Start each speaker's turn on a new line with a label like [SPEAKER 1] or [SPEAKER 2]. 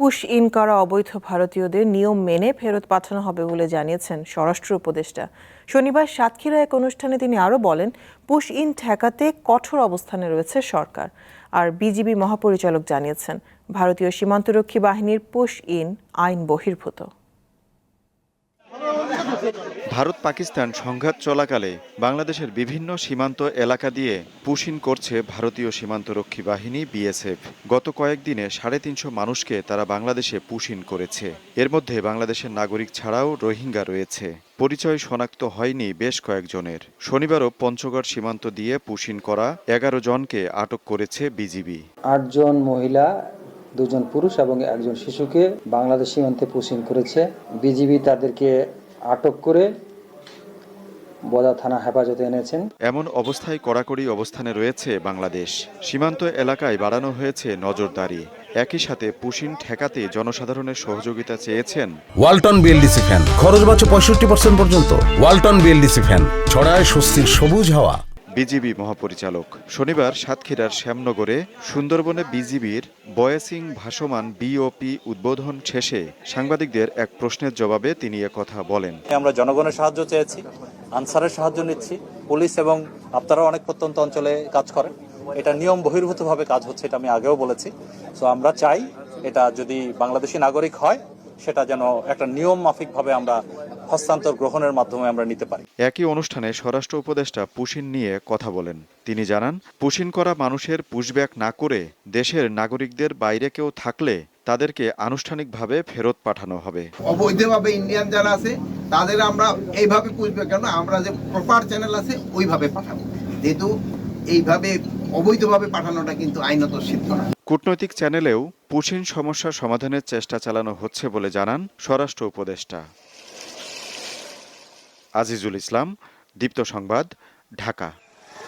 [SPEAKER 1] Push in করা অবৈধ ভারতীয়দের নিয়ম মেনে ফেরত পাঠানো হবে বলে জানিয়েছেন স্বরাষ্ট্র উপদেষ্টা। শনিবার সাতক্ষীরা এক অনুষ্ঠানে তিনি আরও বলেন, পুশ ইন ঠেকাতে কঠোর অবস্থানে রয়েছে সরকার। আর বিজিবি মহাপরিচালক জানিয়েছেন, ভারতীয় সীমান্তরক্ষী বাহিনীর পুশ ইন আইন বহির্ভূত।
[SPEAKER 2] ভারত পাকিস্তান সংঘাত চলাকালে বাংলাদেশের বিভিন্ন সীমান্ত এলাকা দিয়ে পুশিন করছে ভারতীয় সীমান্তরক্ষী বাহিনী বিএসএফ। গত কয়েকদিনে সাড়ে তিনশো মানুষকে তারা বাংলাদেশে পুশিন করেছে। এর মধ্যে বাংলাদেশের নাগরিক ছাড়াও রোহিঙ্গা রয়েছে। পরিচয় শনাক্ত হয়নি বেশ কয়েকজনের। শনিবারও পঞ্চগড় সীমান্ত দিয়ে পুশিন করা এগারো জনকে আটক করেছে বিজিবি।
[SPEAKER 3] আটজন মহিলা, দুজন পুরুষ এবং একজন শিশুকে বাংলাদেশ সীমান্তে পুশিং করেছে। বিজিবি তাদেরকে আটক করে বদা থানা হেফাজতে এনেছেন।
[SPEAKER 2] এমন অবস্থায় কড়াকড়ি অবস্থানে রয়েছে বাংলাদেশ। সীমান্ত এলাকায় বাড়ানো হয়েছে নজরদারি। একই সাথে পুশিন ঠেকাতে জনসাধারণের সহযোগিতা চেয়েছেন।
[SPEAKER 4] Walton BLDC fan. খরচ বাঁচো পঁয়ষট্টি পার্সেন্ট পর্যন্ত। Walton BLDC fan. ছড়ায় স্বস্তির সবুজ হাওয়া।
[SPEAKER 2] বিজিবি মহাপরিচালক। শনিবার সাতক্ষীরার শ্যামনগরে সুন্দরবনে বিজিবির বয়েসিং ভাসমান বিওপি উদ্বোধন শেষে সাংবাদিকদের এক প্রশ্নের জবাবে তিনি কথা বলেন।
[SPEAKER 5] আমরা জনগণের সাহায্য চেয়েছি, আনসারের সাহায্য নিচ্ছি, পুলিশ এবং আপনারা অনেক প্রত্যন্ত অঞ্চলে কাজ করেন। এটা নিয়ম বহির্ভূতভাবে কাজ হচ্ছে, এটা আমি আগেও বলেছি। তো আমরা চাই এটা যদি বাংলাদেশি নাগরিক হয় সেটা যেন একটা নিয়ম মাফিকভাবে আমরা হস্তান্তর গ্রহণের মাধ্যমে আমরা নিতে পারি।
[SPEAKER 2] একই অনুষ্ঠানে স্বরাষ্ট্র উপদেষ্টা পুশিন নিয়ে কথা বলেন। তিনি জানান পুশিন করা মানুষের পুশব্যাক না করে দেশের নাগরিকদের বাইরে কেউ থাকলে তাদেরকে আনুষ্ঠানিকভাবে ফেরত পাঠানো হবে।
[SPEAKER 6] অবৈধভাবে ইন্ডিয়ান যারা আছে তাদের আমরা এইভাবে পুষবে কেন আমরা যে প্রপার চ্যানেল আছে ওইভাবে পাঠাবো। যেহেতু এইভাবে অবৈধভাবে পাঠানোটা কিন্তু আইনত সিদ্ধ না।
[SPEAKER 2] কূটনৈতিক চ্যানেলেও পুশিন সমস্যার সমাধানের চেষ্টা চালানো হচ্ছে বলে জানান স্বরাষ্ট্র উপদেষ্টা। আজিজুল ইসলাম, দীপ্ত সংবাদ, ঢাকা।